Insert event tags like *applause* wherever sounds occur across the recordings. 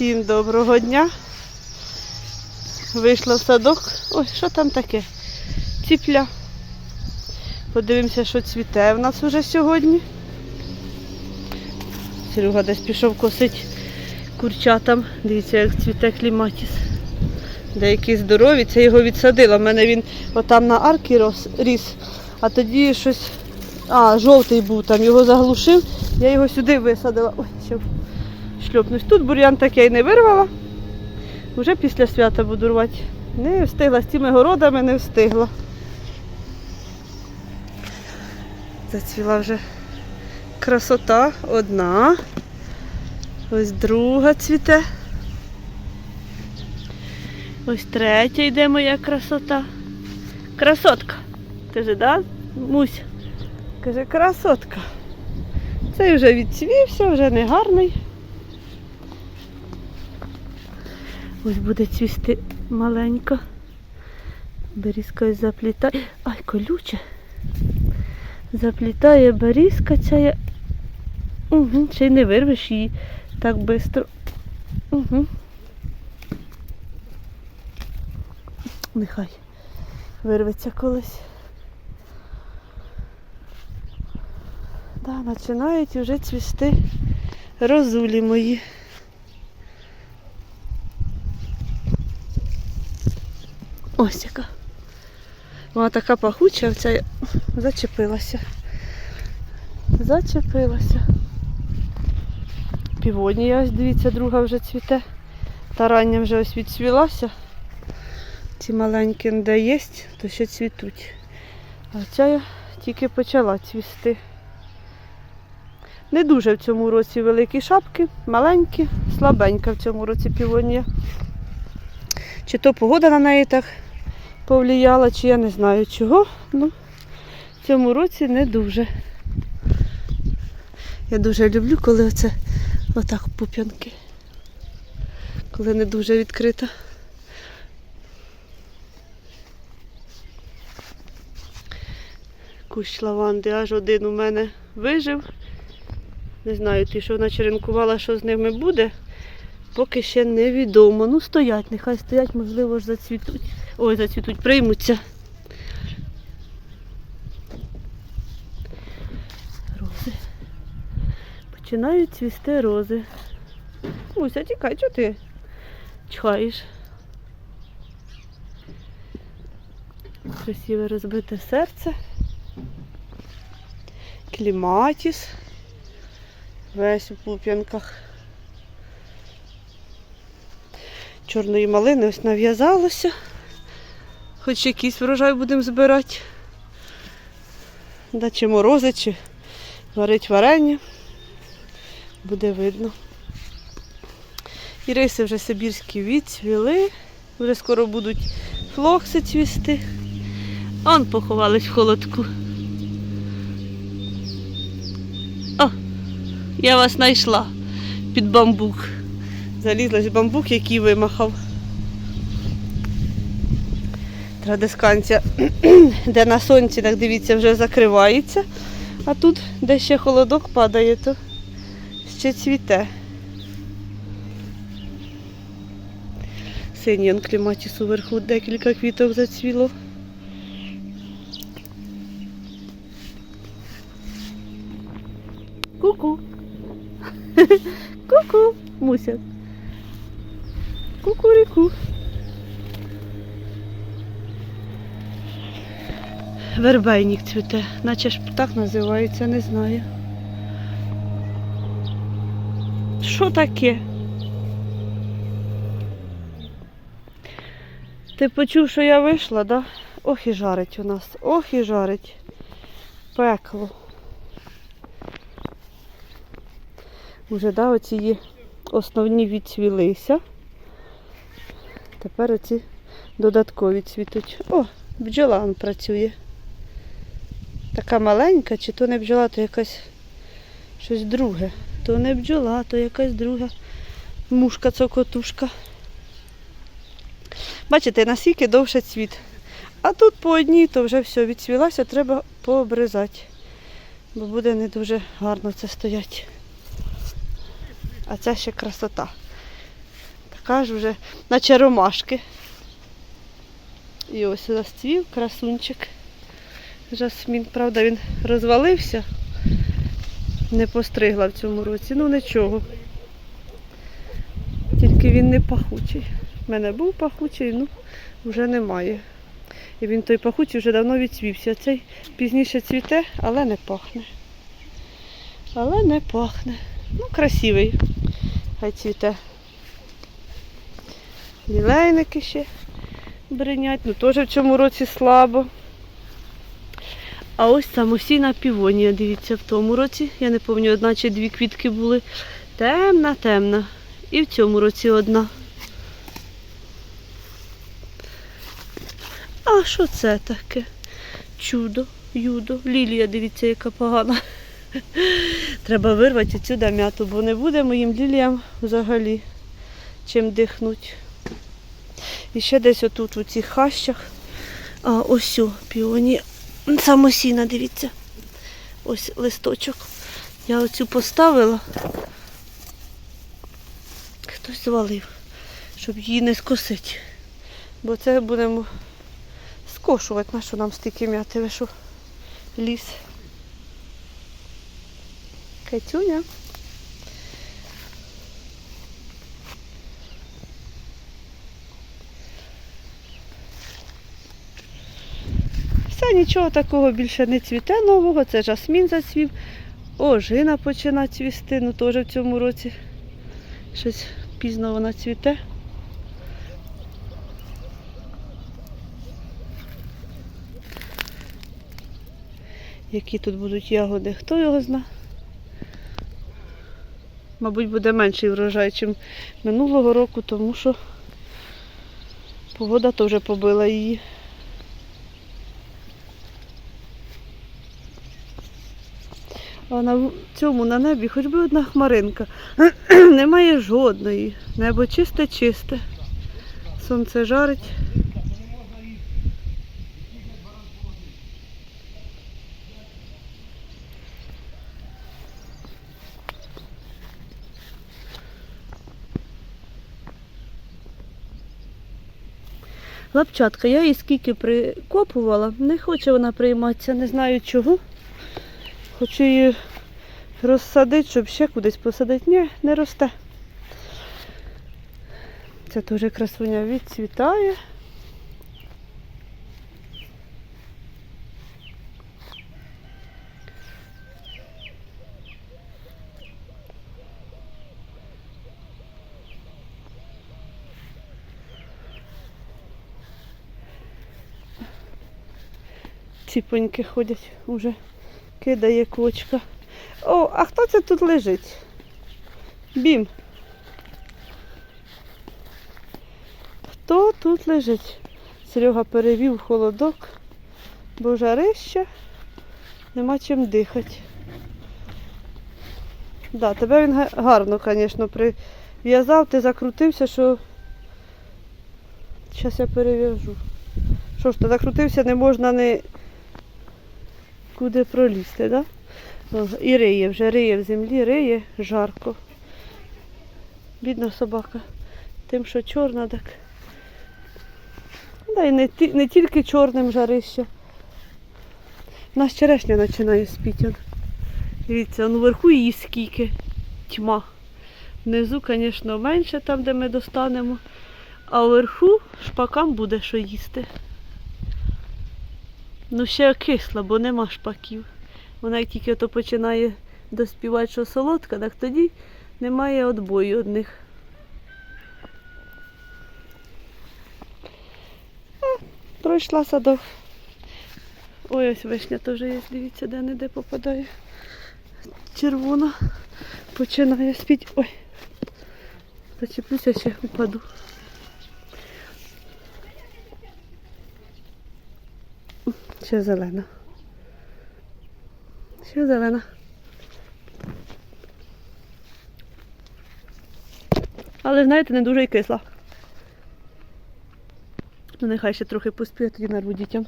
Всім доброго дня. Вийшла в садок. Ой, що там таке? Ціпля. Подивимося, що цвіте в нас уже сьогодні. Серега десь пішов косить курчатам. Дивіться, як цвіте кліматіс. Деякі здорові, це його відсадила. У мене він отам на аркі рос, ріс, а тоді щось. А, жовтий був там, його заглушив, я його сюди висадила. Ой, ще шльопнусь. Тут бур'ян такий не вирвала. Вже після свята буду рвати. Не встигла з цими городами, не встигла. Зацвіла вже красота одна. Ось друга цвіте. Ось третя йде моя красота. Красотка. Каже, да, Муся? Каже, красотка. Цей вже відцвівся, вже не гарний. Ось буде цвісти маленько. Берізка ось заплітає. Ай, колюче. Заплітає берізка ця. Угу, ще й не вирвеш її так швидко. Угу. Нехай вирветься колись. Да, починають вже цвісти розулі мої. Ось яка. Вона така пахуча, оця зачепилася. Зачепилася. Півонія, ось дивіться, друга вже цвіте. Та рання вже ось відцвілася. Ці маленькі де є, то ще цвітуть. А ця я тільки почала цвісти. Не дуже в цьому році великі шапки, маленькі, слабенька в цьому році півонія. Чи то погода на неї так повлияла, чи я не знаю чого. Ну, в цьому році не дуже. Я дуже люблю, коли оце отак пуп'янки. Коли не дуже відкрита. Кущ лаванди аж один у мене вижив. Не знаю, ті, що вона черенкувала, що з ними буде, поки ще невідомо. Ну, стоять, нехай стоять, можливо, ж зацвітуть. Ой, зацвітуть, приймуться. Рози. Починають цвісти рози. Муся, тікай, чого ти чхаєш? Красиве розбите серце. Кліматіс. Весь у пуп'янках. Чорної малини ось нав'язалося. Хоч якийсь врожай будемо збирати. Да, чи морози, чи варить варення. Буде видно. Іриси вже сибірські відцвіли. Вже скоро будуть флокси цвісти. Он поховались в холодку. О, я вас знайшла під бамбук. Залізла з бамбук, який вимахав. Традисканція, *clears throat* де на сонці, так дивіться, вже закривається. А тут, де ще холодок падає, то ще цвіте. Синій он кліматіс уверху декілька квіток зацвіло. Ку-ку. *laughs* Ку-ку, Муся. Кукуріку. Вербейник цвіте, наче ж так називається, не знаю. Що таке? Ти почув, що я вийшла, да? Ох і жарить у нас, ох і жарить. Пекло. Уже, да, оці основні відцвілися. Тепер оці додаткові цвітуть. О, бджола працює. Така маленька, чи то не бджола, то якась щось друге. То не бджола, то якась друга мушка цокотушка. Бачите, наскільки довше цвіт. А тут по одній, то вже все відцвілася, треба пообризати. Бо буде не дуже гарно це стоять. А це ще красота. кажу вже, наче ромашки. І ось розцвів красунчик. Жасмін, правда, він розвалився. Не постригла в цьому році. Ну нічого. Тільки він не пахучий. У мене був пахучий, ну вже немає. І він той пахучий вже давно відцвівся. Цей пізніше цвіте, але не пахне. Але не пахне. Ну, красивий. Хай цвіте. Лілейники ще бринять, ну теж в цьому році слабо. А ось самосійна півонія, дивіться, в тому році, я не пам'ятаю, одна чи дві квітки були. Темна, темна. І в цьому році одна. А що це таке? Чудо, юдо. Лілія, дивіться, яка погана. *laughs* Треба вирвати цю м'яту, бо не буде моїм ліліям взагалі чим дихнуть. І ще десь отут у цих хащах. А ось о, піоні. Самосіна, дивіться. Ось листочок. Я оцю поставила. Хтось звалив, щоб її не скосити. Бо це будемо скошувати, на що нам стільки м'яти, що? Ліс. Катюня. Нічого такого більше не цвіте нового, це жасмін зацвів. Ожина починає цвісти, ну теж в цьому році. Щось пізно вона цвіте. Які тут будуть ягоди, хто його зна. Мабуть, буде менший врожай, ніж минулого року, тому що погода теж побила її. А на цьому на небі хоч би одна хмаринка. *clears throat* Немає жодної. Небо чисте-чисте. Сонце жарить. Лапчатка, я її скільки прикопувала, не хоче вона прийматися, не знаю чого. Хочу її розсадити, щоб ще кудись посадити. Ні, не росте. Це теж красуня відцвітає. Ціпоньки ходять уже кидає кочка. О, а хто це тут лежить? Бім. Хто тут лежить? Серега перевів холодок, бо жарище, нема чим дихати. Да, тебе він гарно, звісно, прив'язав, ти закрутився, що зараз я перев'яжу. Що ж, ти закрутився, не можна не куди пролізти, да? О, І риє, вже риє в землі, риє, жарко. Бідна собака. Тим, що чорна, так. Да, і не, не тільки чорним жарище. У нас черешня починає спіти. Дивіться, он вверху її скільки тьма. Внизу, звісно, менше там, де ми достанемо. А вверху шпакам буде що їсти. Ну ще кисла, бо нема шпаків. Вона як тільки то починає доспівати, що солодка, так тоді немає отбою одних. Пройшла садок. Ой, ось вишня теж є, дивіться, де не де попадає. Червона починає спіти. Ой. Зачеплюся, ще впаду. Ще зелена. Ще зелена. Але, знаєте, не дуже і кисла. Ну, нехай ще трохи поспіє, тоді нарву дітям.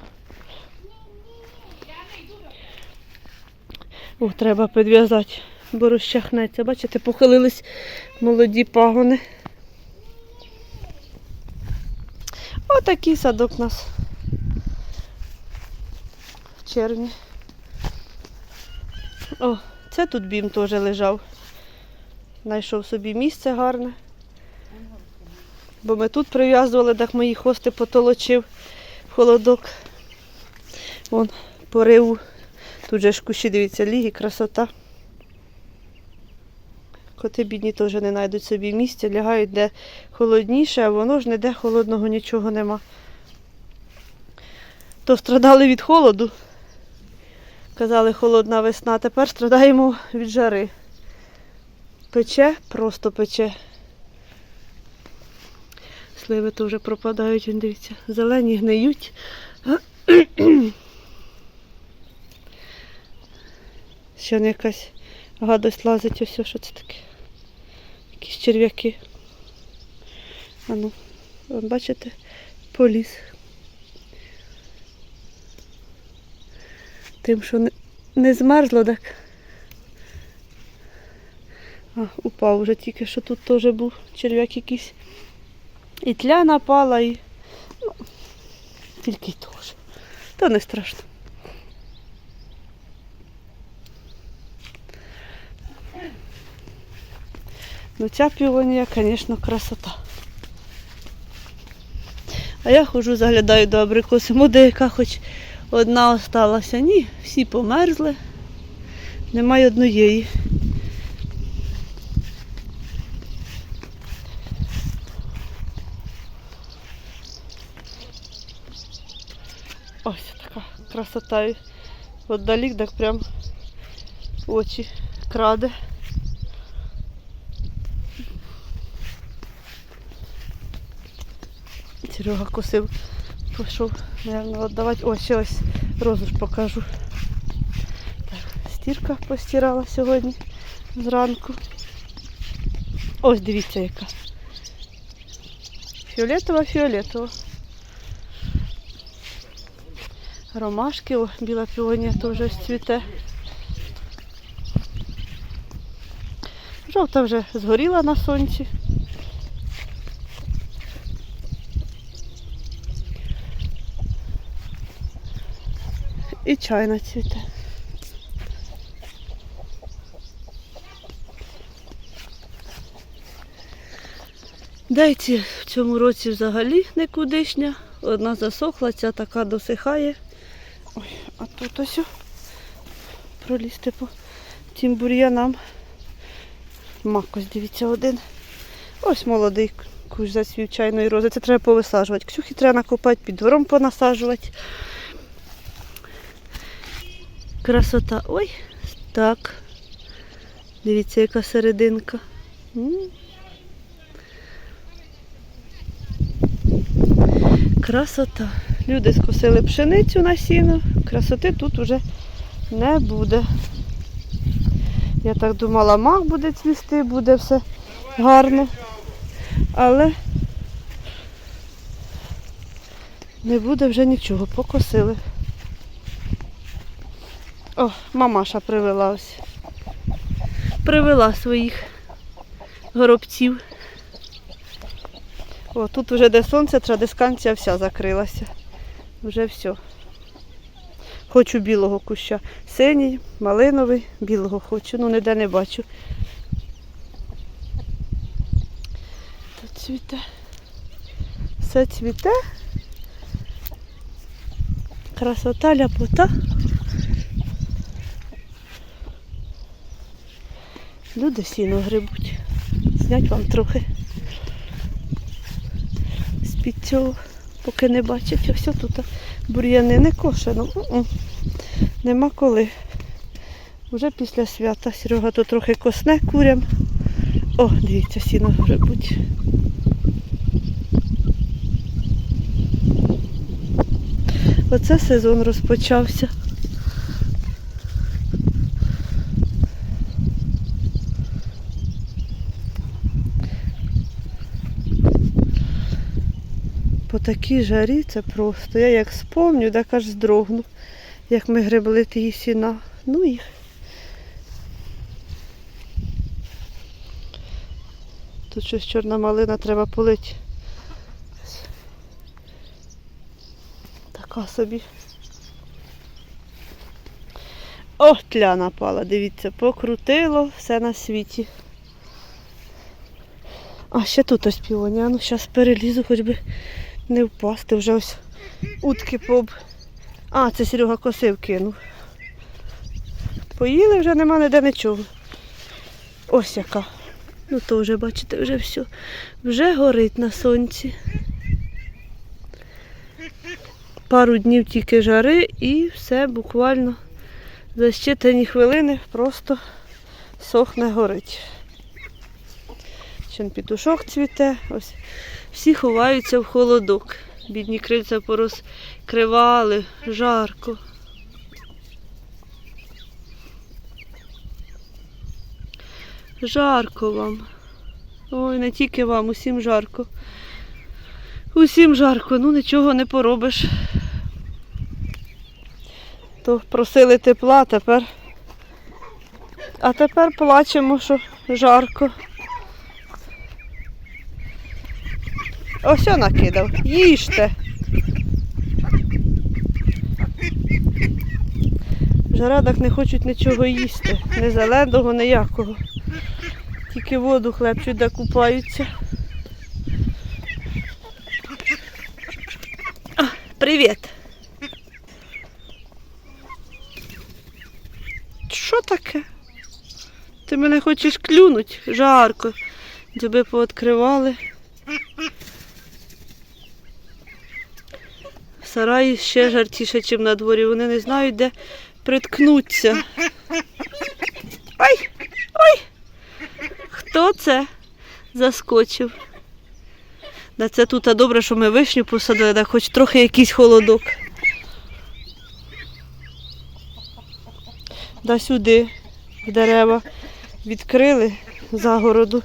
О, треба підв'язати, бо розчахнеться. Бачите, похилились молоді пагони. Отакий садок у нас в червні. О, це тут бім теж лежав. Знайшов собі місце гарне. Бо ми тут прив'язували, так мої хвости потолочив в холодок. Вон пориву. Тут же ж кущі, дивіться, ліги, красота. Коти бідні теж не знайдуть собі місця, лягають де холодніше, а воно ж ніде холодного нічого нема. То страдали від холоду. Казали, холодна весна, тепер страдаємо від жари. Пече, просто пече. Сливи то вже пропадають, він дивіться, зелені гниють. Ще не якась гадость лазить, ось що це таке. Якісь черв'яки. А ну, бачите, поліз. Тим, що не, змерзло, так. А, упав вже тільки що тут теж був черв'як якийсь. І тля напала, і. Ну, тільки й теж. То не страшно. Ну ця півонія, звісно, красота. А я ходжу, заглядаю до абрикоси. Моде, яка хоч одна осталася. Ні, всі померзли. Немає однієї. Ось така красота. Отдалік так прям очі краде. Серега косив, пішов, мабуть, віддавати. Ось ось розу покажу. Так, стірка постирала сьогодні зранку. Ось дивіться яка. Фіолетова, фіолетова. Ромашки, о, біла піонія теж цвіте. Жовта вже згоріла на сонці. Чайна цвіте. Дайці в цьому році взагалі никудишня. Одна засохла, ця така досихає. Ой, а тут ось пролізти по тим бур'янам. Мак ось дивіться один. Ось молодий кущ зацвів чайної рози. Це треба повисаджувати. Ксюхи треба накопати, під двором понасаджувати. Красота. Ой, так. Дивіться, яка серединка. Красота. Люди скосили пшеницю на сіно. Красоти тут уже не буде. Я так думала, мак буде цвісти, буде все гарно. Але не буде вже нічого, покосили. О, мамаша привела ось. Привела своїх горобців. О, тут вже де сонце, традисканція вся закрилася. Вже все. Хочу білого куща. Синій, малиновий, білого хочу. Ну ніде не бачу. Тут цвіте. Все цвіте. Красота, ляпота. Люди сіно грибуть. Знять вам трохи. З-під цього, поки не бачать. Ось тут бур'яни не кошено. М-м. Нема коли. Вже після свята Серега тут трохи косне курям. О, дивіться, сіно грибуть. Оце сезон розпочався. Такій жарі це просто. Я як спомню, так аж здрогну, як ми гребли ті сіна. Ну їх. Тут щось чорна малина треба полити. така собі. О, тля напала, дивіться, покрутило все на світі. А ще тут ось півоня, ну зараз перелізу, хоч би не впасти. Вже ось утки поб. А, це Серега косив кинув. Поїли вже нема ніде нічого. Ось яка. Ну то вже, бачите, вже все. Вже горить на сонці. Пару днів тільки жари і все буквально за щитані хвилини просто сохне горить. Ще петушок цвіте, ось всі ховаються в холодок. Бідні крильця порозкривали, жарко. Жарко вам. Ой, не тільки вам, усім жарко. Усім жарко, ну нічого не поробиш. То просили тепла, тепер. А тепер плачемо, що жарко. Ось о накидав. Їжте. В Жарадах не хочуть нічого їсти. Не зеленого, ніякого. Тільки воду хлебчуть да купаються. Привіт. Що таке? Ти мене хочеш клюнуть? Жарко. Дзьоби пооткривали. Сараї ще жартіше, ніж на дворі. Вони не знають, де приткнуться. Ой! Ой! Хто це заскочив? Да це тут а добре, що ми вишню посадили, да хоч трохи якийсь холодок. Да сюди, дерева, відкрили загороду.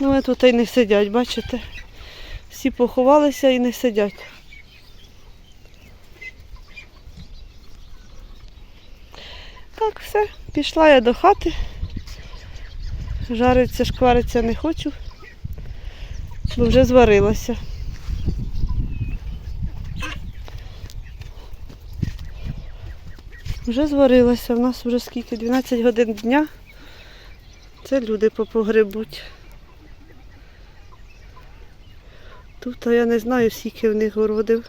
Ну, а тут і не сидять, бачите? Всі поховалися і не сидять. Так, все, пішла я до хати. Жариться, шквариться не хочу, бо вже зварилася. Вже зварилася, в нас вже скільки? 12 годин дня. Це люди попогребуть. Тут я не знаю, скільки в них городив.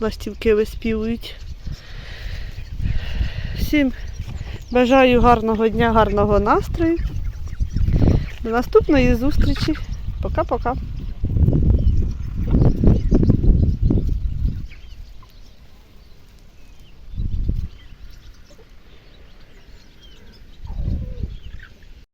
Ластівки виспівують. Всім бажаю гарного дня, гарного настрою. До наступної зустрічі. Пока-пока.